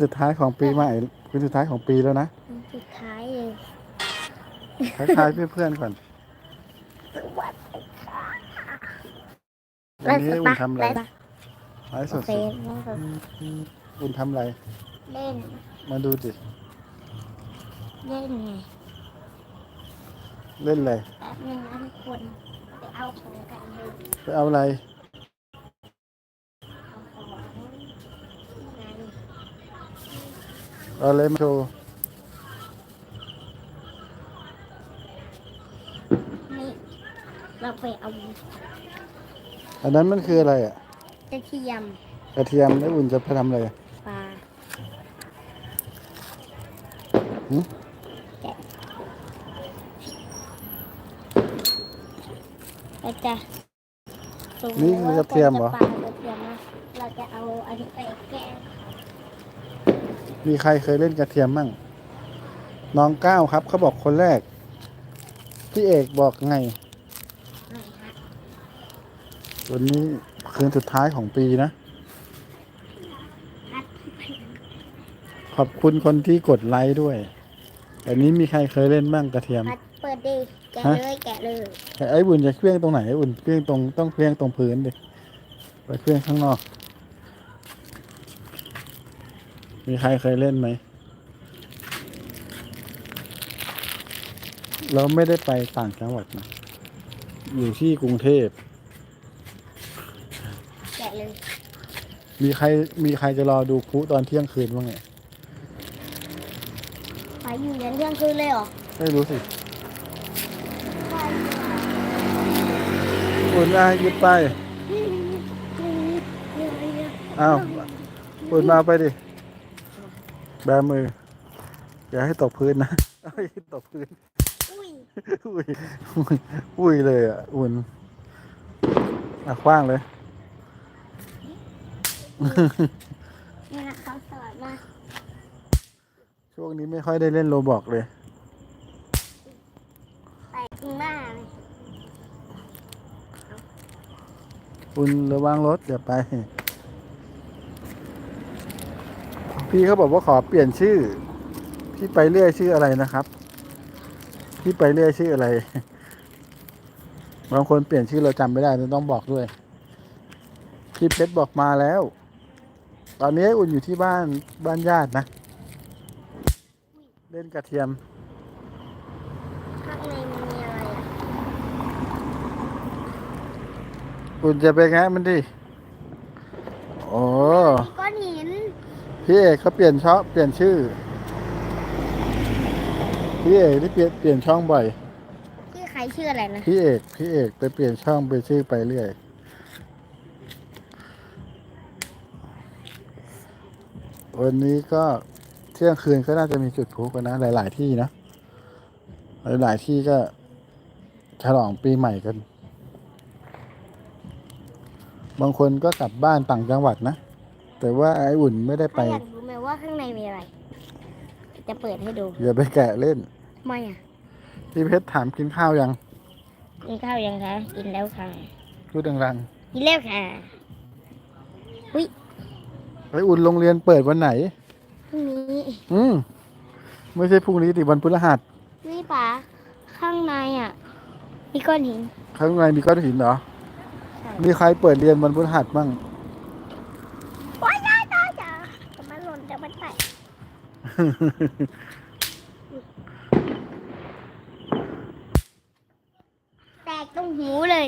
สุดท้ายของปีใหม่คืนสุดท้ายของปีแล้วนะสุดท้ายเลยทักทายเพื่อนๆก่อนวันนี้อุ่นทำอะไรไลฟ์สโอดเคแล้วก็ๆอุ่นทำอะไร เล่น มาดูสิเล่นไงเล่นอะไรแป๊บนึงนะทุกคนไปเอาของกันเลยไปเอาอะไร เอาของงาน เอาอะไรมาโชว์นี่เราไปเอาอันนั้นมันคืออะไรอะ กระเทียมกระเทียมแล้วอุ่นจะไปทำอะไรอะปลาหืมแกะเราจะสมมุนี่ติคือว่ากระเทียมเหรอคนจะปากระเทียมนะเราจะเอาอันนี้ไปแกะ มีใครเคยเล่นกระเทียมมั่ง น้องก้าวครับเขาบอกคนแรก พี่เอกบอกไงหน่อยฮะวันนี้คืนสุดท้ายของปีนะฮัทขอบคุณคนที่กดไลค์ด้วยอันนี้มีใครเคยเล่นบ้างกระเทียมฮัทเปิดดิแกะฮะเลยแกะเลยแต่ไอ้บุญจะเคลื่องตรงไหนไอ้บุญเคลื่องตรงต้องเคลื่องตรงพื้นดิไปเคลื่องข้างนอก มีใครเคยเล่นไหม เราไม่ได้ไปต่างจังหวัดนะ อยู่ที่กรุงเทพ แกะเลยมีใคร มีใครจะรอดูพลุตอนเที่ยงคืนบ้างไงไปอยู่ยันเที่ยงคืนเลยเหรอไม่รู้สิไปอุ่นอาหยิบไป อ้าว อุ่นมาเอาไปดิ แบมือ อย่าให้ตกพื้นนะเอ้ยตกพื้นอุ้ยอุ้ยอุ้ย อุ้ยเลยอะ อุ่น อะคว้างเลย นี่นะเขาสอนมาช่วงนี้ไม่ค่อยได้เล่นโรบอกเลยแตกข้างหน้าเลยอุ่นระวังรถอย่าไป พี่เขาบอกว่าขอเปลี่ยนชื่อ พี่ไปเรื่อยชื่ออะไรนะครับ พี่ไปเรื่อยชื่ออะไร บางคนเปลี่ยนชื่อเราจำไม่ได้ต้องบอกด้วย พี่เพชรบอกมาแล้ว ตอนนี้อุ่นอยู่ที่บ้านบ้านญาตินะ เล่นกระเทียมข้างในมันมีอะไรอะอุ่นจะไปแงะมันดิโอ้มีก้อนหิน พี่เอกเขาเปลี่ยนช่องเปลี่ยนชื่อ พี่เอกที่เปลี่ยนเปลี่ยนช่องบ่อยชื่อใครชื่ออะไรนะ พี่เอกพี่เอกไปเปลี่ยนช่องไปชื่อไปเรื่อยวันนี้ก็เที่ยงคืนก็น่าจะมีจุดพลุกันนะ หลาย ๆ ที่นะ หลาย ๆ ที่ก็ฉลองปีใหม่กัน บางคนก็กลับบ้านต่างจังหวัดนะ แต่ว่าไอ้อุ่นไม่ได้ไป ถ้าอยากรู้ไหมว่าข้างในมีอะไร จะเปิดให้ดูอย่าไปแกะเล่นทำไมอะพี่เพชรถามกินข้าวยัง กินข้าวยังคะกินแล้วค่ะพูดดังกินแล้วค่ะๆไอ้อุ่นโรงเรียนเปิดวันไหน พรุ่งนี้อืมไม่ใช่พรุ่งนี้ติวันพฤหัสนี่ป๋าข้างในอะมีก้อนหิน ข้างในมีก้อนหินเหรอ ใช่ มีใครเปิดเรียนวันพฤหัสบ้าง ว้ายตายตายจ้าจะมันหล่นจะมันแตก แตกตรงหูเลย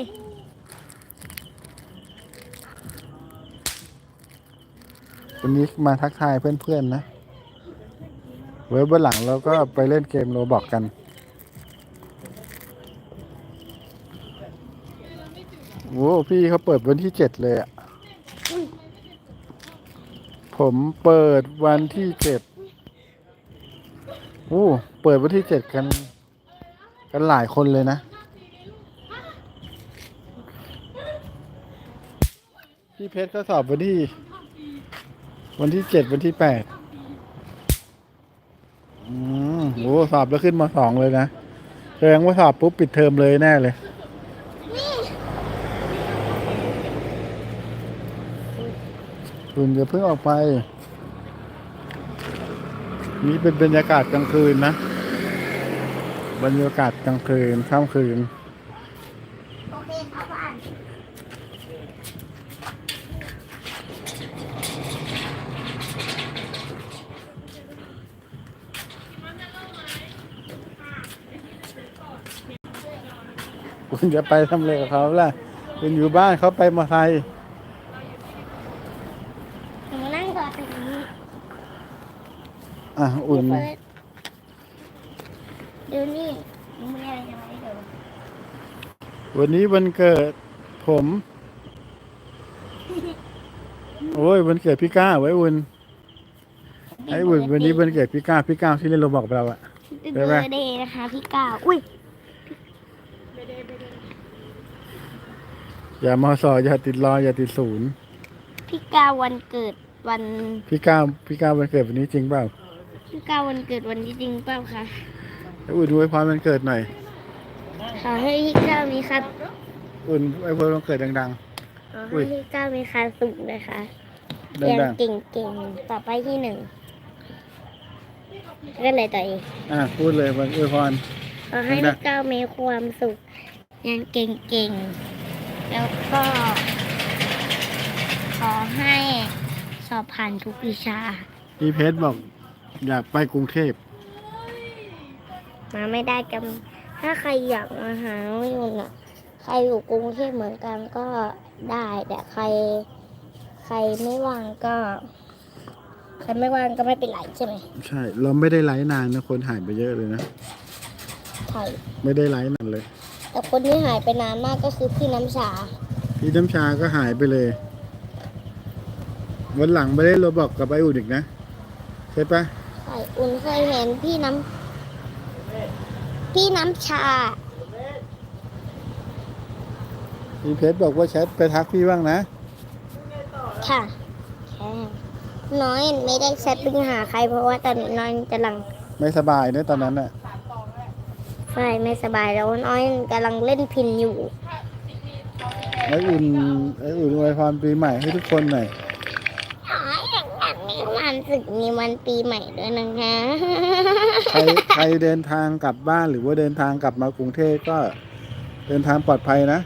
วันนี้มาทักทายเพื่อนๆนะไว้วันหลังเราก็ไปเล่นเกมโรบอกกันโอ้พี่เขาเปิดวันที่เจ็ดเลยอะผมเปิดวันที่เจ็ด อ้เปิดวันที่เจ็ดกัน กันหลายคนเลยนะ พี่เพชรก็สอบวันที่ วันที่เจ็ดวันที่แปดอืมโอ้สอบแล้วขึ้นมาสองเลยนะแสดงว่าสอบปุ๊บปิดเทอมเลยแน่เลยคุณจะเพิ่งออกไป นี่เป็นบรรยากาศกลางคืนนะ บรรยากาศกลางคืนค่ำคืน โอเคครับบ้านคุณจะไปทำอะไรกับเขาล่ะ คุณอยู่บ้านเขาไปมอไซค์ หนูนั่งรอตรงนี้ อะอุ่นเปิดดูนี่หนูมีอะไรจะมาให้ดูวันนี้วันเกิดผม โอ้ยวันเกิดพี่ก้าไว้อุ่นไอ้อุ่นวันนี้วันเกิดพี่ก้าพี่ก้าที่เล่นโรบอกเราอะเป็นได้เบไหมอร์เดย์นะคะ พี่ก้าวอุ้ยอย่ามอสออย่าติดรออย่าติดศูนย์พี่ก้าววันเกิดวันพี่ก้าพี่ก้าวันเกิดวันนี้จริงเปล่า พี่ก้าววันเกิดวันนี้จริงเปล่าคะไอ้อุ่นอวยพรวันเกิดหน่อย ขอให้พี่ก้าวมีครับอุ่นไอ้พรวันเกิดดัง ขออุ้ให้ยพี่ก้าวมีความสุขนะคะๆ เรียนดังเก่งๆ ต่อไปที่หนึ่งก็เลยต่ออีกๆ อะพูดเลยวันอวยพร ขอให้ดังๆพี่ก้าวมีความสุขเรียนเก่งๆ แล้วก็ ขอให้สอบผ่านทุกวิชา พี่เพชรบอก อยากไปกรุงเทพมาไม่ได้กันถ้าใครอยากมาหาวิวน่ะ ใครอยู่กรุงเทพเหมือนกันก็ได้ แต่ใคร ใครไม่ว่างก็ ใครไม่ว่างก็ไม่เป็นไรใช่ไหมใช่ เราไม่ได้ไลฟ์นานนะคนหายไปเยอะเลยนะ ใช่ ไม่ได้ไลฟ์นานเลย แต่คนที่หายไปนานมากก็คือพี่น้ำชา พี่น้ำชาก็หายไปเลย วันหลังไม่ได้โรบอกกับไออุ่นอีกนะ ใช่ปะ ใช่อุ่นเคยเห็นพี่น้ำพี่น้ำชา พี่เพชรบอกว่าแชทไปทักพี่บ้างนะ ค่ะแค่น้อยไม่ได้แชทไปหาใคร เพราะว่าตอนนี้น้อยกำลังไม่สบายนะตอนนั้นน่ะใช่ไม่สบายแล้วน้อยกำลังเล่นพินอยู่ไออุ่นไออุ่นอวยพรปีใหม่ให้ทุกคนหน่อย วันศึกมีวันปีใหม่ด้วยนะคะใครใครเดินทางกลับบ้านหรือว่าเดินทางกลับมากรุงเทพก็เดินทางปลอดภัยนะ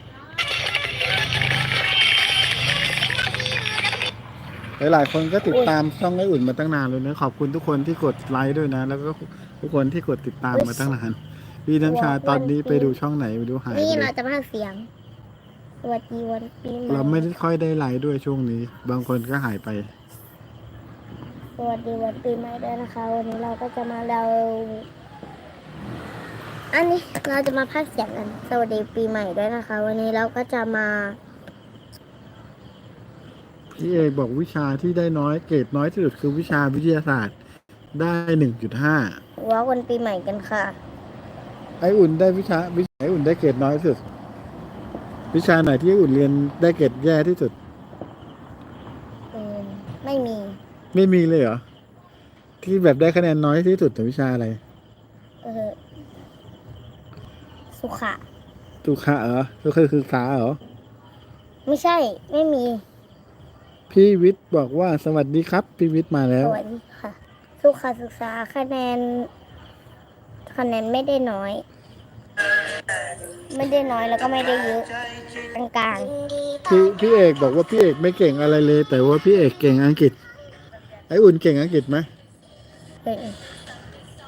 หลายๆคนก็ติดตามช่องไออุ่นมาตั้งนานเลยนะ ขอบคุณทุกคนที่กดไลค์ด้วยนะ แล้วก็ทุกคนที่กดติดตามมาตั้งนานพี่น้ำชาตอนนี้ไปดูช่องไหนไปดูหายไปนี่เลเรายจะพากย์เสียงสวัสดีวันปีใหม่เราไม่ได้ค่อยได้ไลค์ด้วยช่วงนี้ บางคนก็หายไป สวัสดีวันปีใหม่ด้วยนะคะ วันนี้เราก็จะมาเรา อันนี้เราจะมาพากเสียงกันสวัสดีปีใหม่ด้วยนะคะ วันนี้เราก็จะมาพี่เอกบอกวิชาที่ได้น้อยเกรดน้อยที่สุดคือวิชาวิทยาศาสตร์ได้หนึ่งจุดห้าว่าวันปีใหม่กันค่ะ ไออุ่นได้วิชาวิชาไออุ่นได้เกรดน้อยที่สุด วิชาไหนที่ไออุ่นเรียนได้เกรดแย่ที่สุด เออไม่มี ไม่มีเลยเหรอ ที่แบบได้คะแนนน้อยที่สุดในวิชาอะไร เออสุขะตุขะเหรอก็คือศึกษาเหรอ ไม่ใช่ ไม่มี พี่วิทย์บอกว่าสวัสดีครับ พี่วิทย์มาแล้ว สวัสดีค่ะ สุขศึกษาคะแนน คะแนนไม่ได้น้อย ไม่ได้น้อยแล้วก็ไม่ได้เยอะกลางพี่พี่เอกบอกว่าพี่เอกไม่เก่งอะไรเลย แต่ว่าพี่เอกเก่งอังกฤษ ไออุ่นเก่งอังกฤษไหมๆเออ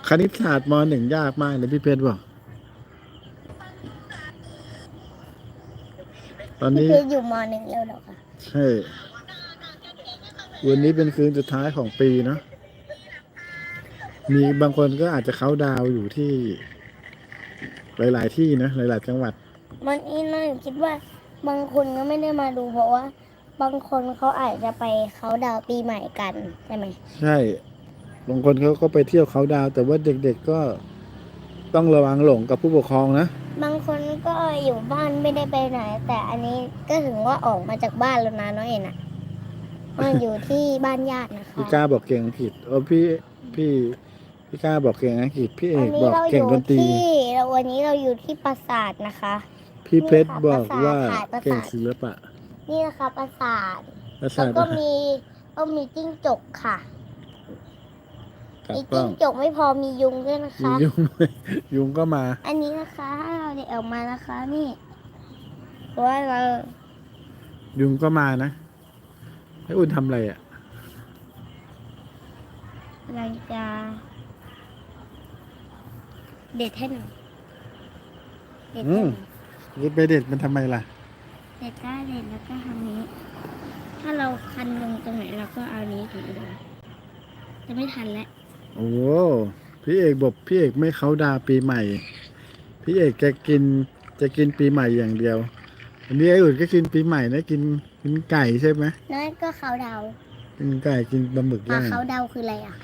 คณิตศาสตร์มหนึ่งยากมากเลยพี่เพชรบอก ตอนพี่นี้ เพชรอยู่มหนึ่งแล้วเหรอคะใช่ วันนี้เป็นคืนสุดท้ายของปีเนาะ มีบางคนก็อาจจะเข้าน์ดาวน์อยู่ที่ หลาย ๆ ที่นะ หลาย ๆ จังหวัด มันอีน่าคิดว่า บางคนก็ไม่ได้มาดูเพราะว่า บางคนเขาอาจจะไปเขาดาวน์ปีใหม่กันใช่ไหมใช่บางคนเขาก็ไปเที่ยวเขาน์ดาวน์แต่ว่าเด็กๆก็ต้องระวังหลงกับผู้ปกครองนะ บางคนก็อยู่บ้านไม่ได้ไปไหน แต่อันนี้ก็ถึงว่าออกมาจากบ้านแล้วนะน้องเอ็นอะมันอยู่ที่บ้านญาตินะคะพี่ก้าบอกเก่งอังกฤษเออพี่พี่พี่ก้าบอกเก่งอังกฤษพี่เอวันกนี้บอกเราอเก่งยู่ดนตรีที่เราวันนี้เราอยู่ที่ปราสาทนะคะ พี่เพชรบอกว่านี่ค่ะปราสาทเก่งศิลปะ นี่นะคะปราสาทภาแล้ษาวก็มีก็มีจิ้งจกค่ะคกลับมีกล้จิ้องงจกไม่พอมียุงด้วยนะมีคะ ยุงด้วยยุงก็มา อันนี้นะคะเราเด็กออกมานะคะนี่เพราะว่าเรายุงก็มานะให้อุ่นทำอะไรอะกำลังจะเด็ดให้หน่อยเด็ดให้หน่อยจะไปเด็ดมันทำไมล่ะ เด็ดได้เด็ดแล้วก็ทำนี้ ถ้าเราคันลงตรงไหนเราก็เอานี้ถึงจะจะไม่ทันแล้ว โอ้โหพี่เอกบอกพี่เอกไม่เขาดาวน์ปีใหม่ พี่เอกแกกินจะกินปีใหม่อย่างเดียวอันนี้ไอ้อุ่นก็กินปีใหม่นะกินกินไก่ใช่ไหมนั่นก็เขาเดากินไก่กินปลาหมึกอะย่างเขาเดาคืออะไรอะ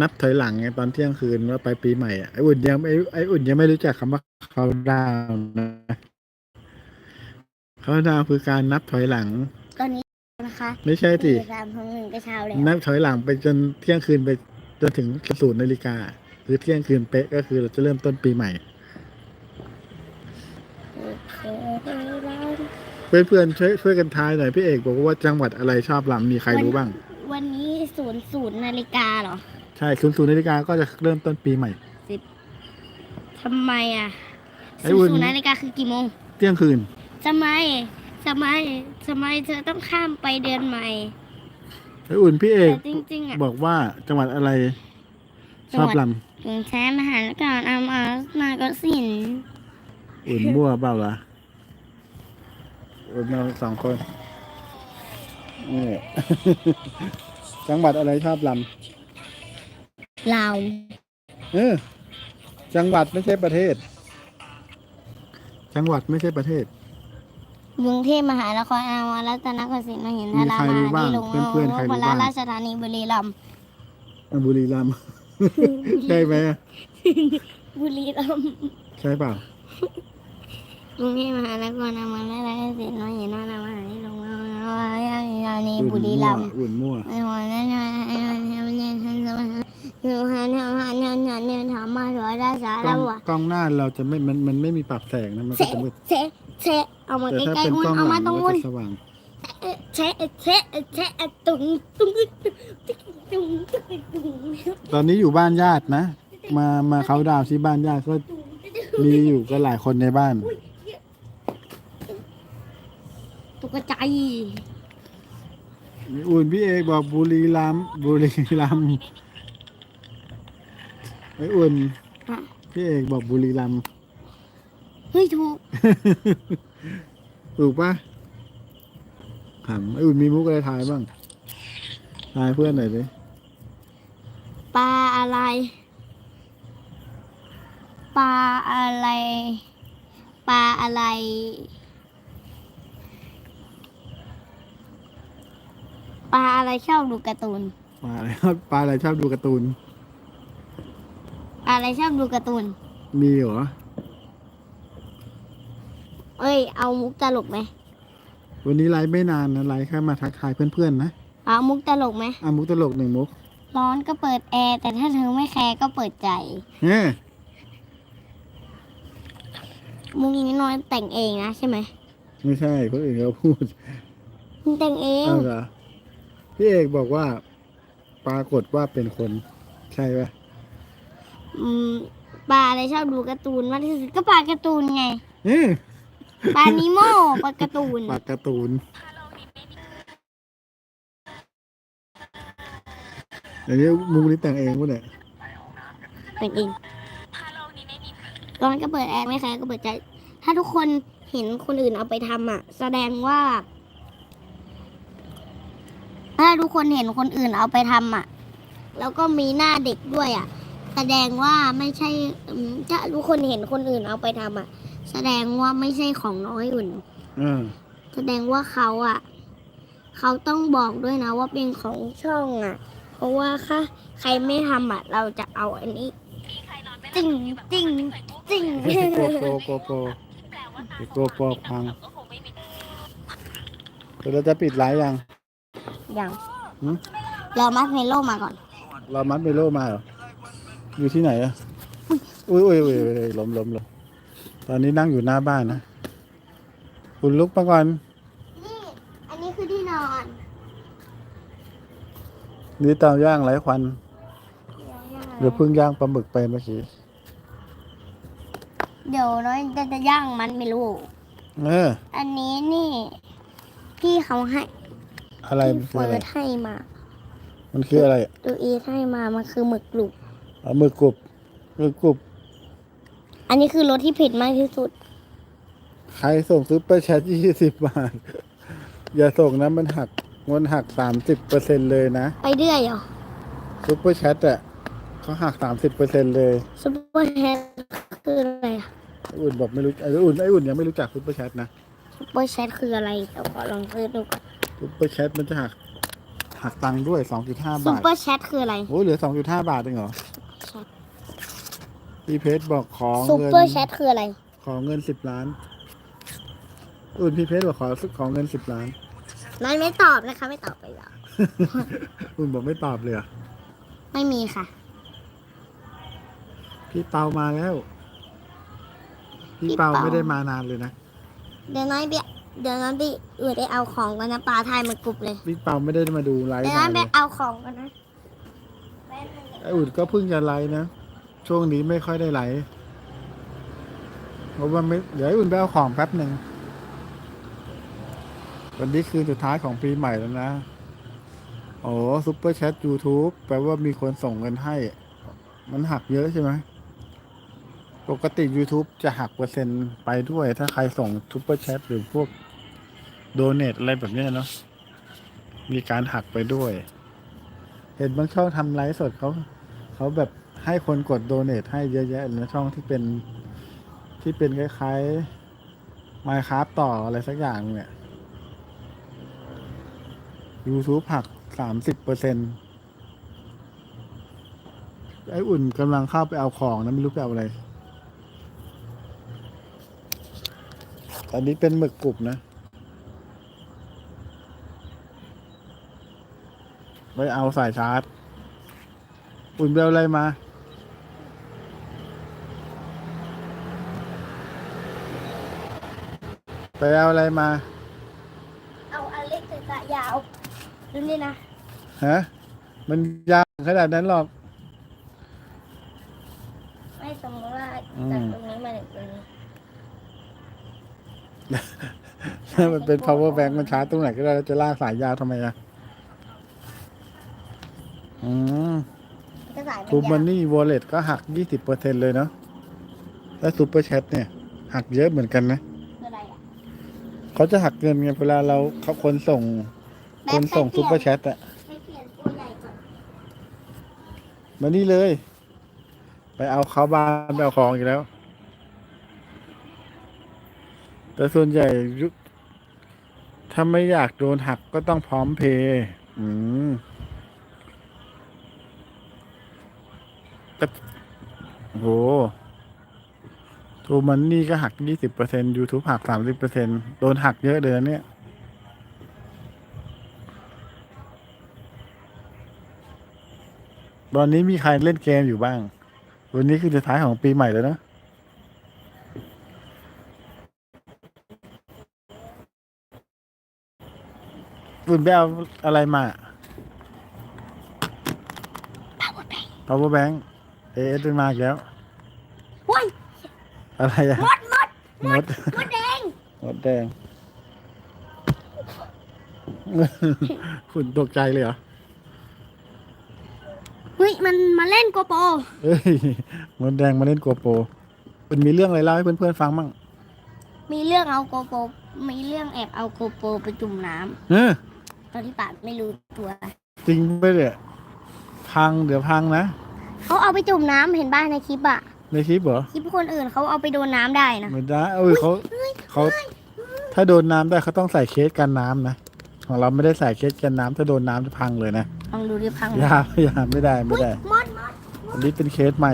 นับถอยหลังไงตอนเที่ยงคืนว่าไปปีใหม่อะไอ้อุ่นยังไอ้ไอ้อุ่นยังไม่รู้จักคำว่าเขาดาวน์นะ เขาดาวน์คือการนับถอยหลัง ตอนนี้นะคะไม่ใช่สิสามของหนึ่งก็เช้าแล้วนับถอยหลังไปจนเที่ยงคืนไปจนถึงศูนย์นาฬิกาหรือเที่ยงคืนเป๊ะก็คือเราจะเริ่มต้นปีใหม่ เพื่อนๆช่วยช่วยกันทายหน่อยพี่เอกบอกว่าจังหวัดอะไรชอบลำมีใครรู้บ้าง วันนี้ศูนย์ศูนย์นาฬิกาเหรอ ใช่ศูนย์ศูนย์นาฬิกาก็จะเริ่มต้นปีใหม่ทำไมอะไอ้ศูอุ่นนย์ศูนย์นาฬิกาคือกี่โมง เที่ยงคืน ทำไมทำไมทำไมเธอต้องข้ามไปเดือนใหม่ ไอ้อุ่นพี่เอแต่กจริงๆอะบอกว่าจังหวัดอะไรชอบลกรุงเทพมหานครอามาสนากสินทร์ำอุ่นมั่วเปล่าล่ะอุ่นเราสองคนนี่ จังหวัดอะไรชอบลลาวำเออจังหวัดไม่ใช่ประเทศ จังหวัดไม่ใช่ประเทศ กรุงเทพมหานครอามารัตนโกสินทร์มหินทมีราใครรู้มาบ้างที่ลงเพื่อนๆใครรู้พบ้าง ราชธานีบุรีรัมย์อะบุรีรัมย์ ใช่ไหมอะบุรีรัมย์ใช่เปล่า กรุงเทพมหานครอามารัตนโกสินทร์มหินทรามาที่ลงพระราชธานีบุรีรัมย์ อุ่นมั่วไอ้หัวนั่นน่ะไอ้หัวนั่นน่ะไอ้หัวนั่นน่ะไอ้หัวนั่นน่ะไอ้หัวนั่นน่ะเนี่ยถามมาหัวได้สากล้แล้องวอะกล้องหน้าเราจะไม่ มันมันไม่มีปรับแสงนะ มันก็เชะจะมืดเชะ เชะเอามาแต่ใกถ้าล้เป็นๆอุ่นกล้องเอาหลัมางตรงมันอุ่นจะสว่างเชะเชะเชะตุ้งตุ้งตุ้งตุ้งตุ้งตอนนี้อยู่บ้านญาตินะ มามาเขาน์ดาวน์ที่บ้านญาติก็มีอยู่ก็หลายคนในบ้าน ตกใจอุ่นพี่เอกบอกบุรีรัมย์บุรีรัมย์ไอ้อุ่นอะพี่เอกบอกบุรีรัมย์ เฮ้ยถูก ถูกปะถามไอ้อุ่นมีมุกอะไรทายบ้างทายเพื่อนหน่อยดิปลาอะไร ปลาอะไร ปลาอะไร ปลาอะไรชอบดูการ์ตูน ปลาอะไรครับปลาอะไรชอบดูการ์ตูน ปลาอะไรชอบดูการ์ตูน มีเหรอ เอ้ย เอามุกตลกไหมวันนี้ไลฟ์ไม่นานนะไลฟ์แค่มาทักทายเพื่อนๆนะเอามุกตลกไหมอะมุกตลกหนึ่งมุกร้อนก็เปิดแอร์แต่ถ้าเธอไม่แคร์ก็เปิดใจเฮ้มุกนี้น้อยแต่งเองนะใช่ไหมไม่ใช่คนอื่นเขาพูดมึงแต่งเองอ้าวเหรอพี่เอกบอกว่า ปรากฏว่าเป็นคน ใช่ปะอืมปลาอะไรชอบดูการ์ตูนมากที่สุดก็ปลาการ์ตูนไง เอ๊ะ ปลานิโมปลาการ์ตูน ปากการ์ตูนอันนี้มุกนี้แต่งเองปะเนี่ยเป็นเองร้อนก็เปิดแอร์ไม่แคร์ก็เปิดใจ ถ้าทุกคนเห็นคนอื่นเอาไปทำอะ แสดงว่า ถ้าทุกคนเห็นคนอื่นเอาไปทำอะ แล้วก็มีหน้าเด็กด้วยอะ แสดงว่าไม่ใช่อืมถ้าทุกคนเห็นคนอื่นเอาไปทำอะ แสดงว่าไม่ใช่ของน้อยอุ่นอ่าแสดงว่าเขาอะ เขาต้องบอกด้วยนะว่าเป็นของช่องอะ เพราะว่าค่ะใครไม่ทำอะ เราจะเอาอันนี้จริงจริงจริงโกโปโกโปโกโปพังเดี๋ยวเราจะปิดไลฟ์ยัง อย่างหืมรอมัสเมโลมาก่อน เรามัดเมโลมาเหรออยู่ที่ไหนอะอุ้ยอุ้ยอุ้ยอุ้ยล้มล้มล้ม ตอนนี้นั่งอยู่หน้าบ้านนะคุณลุกมาก่อน นี่ อันนี้คือที่นอนนี่เตาย่างไร้ควันเดี๋ยวเพิ่งย่างปลาหมึกไปเมื่อกี้เดี๋ยวน้อยจะจะย่างมันไม่รู้ เออ อันนี้นี่ พี่เขาให้อะไรพี่มันคือเฟิอะไรร์สให้มา มันคืออะไรดูอีให้มา มันคือหมึกกรุบเอาหมึกกรุบหมึกกรุบ อันนี้คือรสที่เผ็ดมากที่สุด ใครส่งซุปเปอร์แชทยี่สิบบาท อย่าส่งนะมันหักมันหักสามสิบเปอร์เซ็นเลยนะไปเรื่อยเหรอซุปเปอร์แชทอะเขาหักสามสิบเปอร์เซ็นเลยซุปเปอร์แฮทคืออะไรอะไอ้อุ่นบอกไม่รู้ไอ้อุ่นไอ้อุ่นยังไม่รู้จักซุปเปอร์แชทนะซุปเปอร์แชทคืออะไรเดี๋ยวขอลองเสิร์ชดูก่อนซุปเปอร์แชทมันจะหักหักตังค์ด้วยสองจุดห้าซุบาปทเปอร์แชทคืออะไรโอ้เหลือสองจุดห้าบาทเองเหรอแชท พี่เพชรบอกขอซุปเงินเปอร์แชทคืออะไร ขอเงินสิบล้านอุ่นพี่เพชรบอกขอขอเงินสิบล้านนายไม่ตอบนะคะไม่ตอบไปหรออุ่นบอกไม่ตอบเลยเหรอไม่มีค่ะ พี่เปามาแล้ว พี่พี่เปาเปาไม่ได้มานานเลยนะเดี๋ยวน้อยไปเดี๋ยวน้อยไปอื่นไปเอาของกันนะปลาไทยมันกรุบเลยพี่เปาไม่ได้มาดูไลฟ์เดี๋ยวน้นาอยนไปเลยเอาของกันนะไออุ่นก็เพิ่งจะไลฟ์นะ ช่วงนี้ไม่ค่อยได้ไหลฟ์เพราะว่าไม่เดี๋ยวออุ่นไปเอาของแป๊บหนึ่งวันนี้คืนสุดท้ายของปีใหม่แล้วนะ โอ้ซุปเปอร์แชท YouTube แปลว่ามีคนส่งเงินให้ มันหักเยอะใช่ไหม ปกติ YouTube จะหักเปอร์เซ็นต์ไปด้วย ถ้าใครส่งซุปเปอร์แชท หรือพวกโดเนทอะไรแบบนี้เนาะ มีการหักไปด้วย เห็นบางช่องทำไลฟ์สดเขา เขาแบบ ให้คนกดโดเนทให้เยอะแยะเลยนช่องที่เป็นที่เป็นคล้ายๆ Minecraft ต่ออะไรสักอย่างเนี่ย YouTube หักสามสิบเปอร์เซ็นต์ไออุ่นกำลังเข้าไปเอาของนะไม่รู้ไปเอาอะไร อันนี้เป็นหมึกกรุบนะ ไปเอาสายชาร์จ อุ่นไปเอาอะไรมา ไปเอาอะไรมา เอาอันเล็กแต่กะยาวดูนี่นะฮะมันยาวขนาดนั้นหรอก ไม่สมมติว่าอืมจากตรงนี้มาถึงตรงนี้ถ้ามันเป็น power bank มันชาร์จตรงไหนก็ได้แล้วจะลากสายยาวทำไมอะอืมก็สายมันทูมัยานวนี่วอลเล็ตก็หักยี่สิบเปอร์เซ็นเลยเนาะแล้วซูเปอร์แชทเนี่ย หักเยอะเหมือนกันนะคืออะไรอะ เขาจะหักเงินไงเวลาเราเขาคนส่ง คนส่งซูเปอร์แชทอะให้เปลี่ยนตัวใหญ่ก่อนมานี่เลย ไปเอาเขาบ้านไปเอาของอีกแล้ว แต่ส่วนใหญ่ยุคถ้าไม่อยากโดนหักก็ต้องพร้อมเพย์อืมก็โห ทูมันนี่ก็หักยี่สิบเปอร์เซ็นยูทูบหักสามสิบเปอร์เซ็นโดนหักเยอะเลยนะเนี่ย ตอนนี้มีใครเล่นเกมอยู่บ้าง วันนี้คือสุดท้ายของปีใหม่แล้วนะคุณไปเอาอะไรมา power bank เอเอสมาอีกแล้วว้ย อะไรอะมดมดมดมดแดงมดแดง คุณตกใจเลยเหรอ เฮ้ยมันมาเล่นโกโปรเอ้ยมดแดงมาเล่นโกโปรมันมีเรื่องอะไรเล่าให้เพื่อนๆฟังมั่งมีเรื่องเอาโกโปรมีเรื่องแอบเอาโกโปรไปจุ่มน้ำเออตอนที่ป่าไม่รู้ตัว จริงไปเลยพังเดี๋ยวพังนะ เขาเอาไปจุ่มน้ำเห็นบ้านในคลิปอะ ในคลิปเหรอ คลิปคนอื่นเขาเอาไปโดนน้ำได้นะ ไม่ได้เอ้ยเขาเขา ถ้าโดนน้ำได้เขาต้องใส่เคสกันน้ำนะ ของเราไม่ได้ใส่เคสกันน้ำถ้าโดนน้ำจะพังเลยนะลองดูดิพังไหมอย่าอย่าไม่ได้ไม่ได้ มดมดอันนี้เป็นเคสใหม่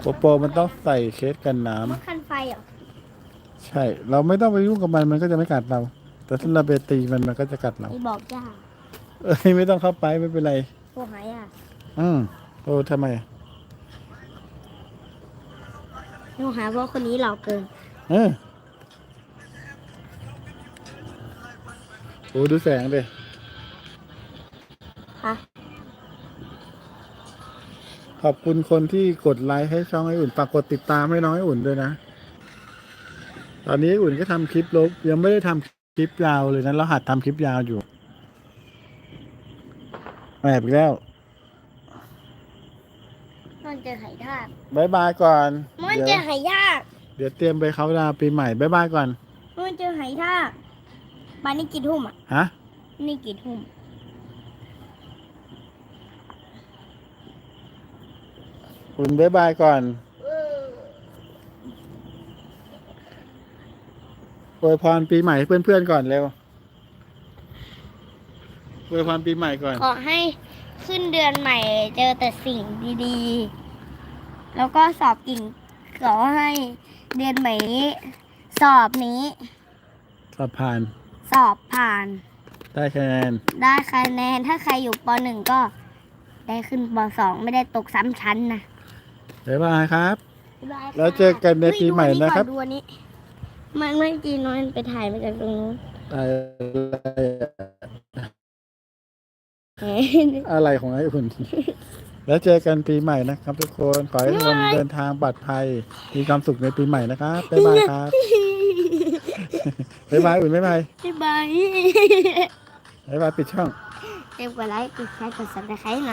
โปโปมันต้องใส่เคสกันน้ำมดคันไฟเหรอใช่ เราไม่ต้องไปยุ่งกับมันมันก็จะไม่กัดเรา แต่ถ้าเราไปตีมันมันก็จะกัดเรา ไอ้บอกจ้าเอ้ยไม่ต้องเข้าไปไม่เป็นไรโอ้หายอะ อืมโอ้ทำไมโอ้หาว่าคนนี้หลอกเกิน เออโอ้ดูแสงดิฮะขอบคุณคนที่กดไลค์ให้ช่องไออุ่นฝากกดติดตามให้น้องไออุ่นด้วยนะ ตอนนี้ไอ้อุ่นก็ทำคลิปลบยังไม่ได้ทำคลิปยาวเลยนะเราหัดทำคลิปยาวอยู่แอบอีกแล้ว มันจะหายยากบายบายก่อน มันเดี๋จะยวหายยากเดี๋ยวเตรียมไปเขาน์ดาวน์ปีใหม่บายบายก่อน มันจะหายยากบ้านนี้กี่ทุ่มอะฮะ นี่กี่ทุ่มอุ่นบายบายก่อนอวยพรปีใหม่ให้เพื่อนๆก่อนเร็วอวยพรปีใหม่ก่อน ขอให้ขึ้นเดือนใหม่เจอแต่สิ่งดีๆ แล้วก็สอบกิ่งขอให้เดือนใหม่นี้สอบนี้ สอบผ่าน สอบผ่าน ได้คะแนน ได้คะแนน ถ้าใครอยู่ปหนึ่งก็ ได้ขึ้นปสองไม่ได้ตกซ้ำชั้นนะบ๊ายบายครับบ๊ายบายค่ะแล้วเจอกันในปีใหม่นะครับดูอันี้ก่อดูอันนี้มันไม่จีน้อยไปถ่ายมาจากตรงนู้นอะไรของไอ้อุ่น แล้วเจอกันปีใหม่นะครับทุกคนขอให้ทุกคนเดินทางปลอดภัยมีความสุขในปีใหม่นะครับบ๊ายบายครับบ๊ายบายอุ่นบ๊ายบายบ๊ายบายบ๊ายบายปิดช่องเต็มกว่าไลค์กดแชร์กดซับสไครต์นะ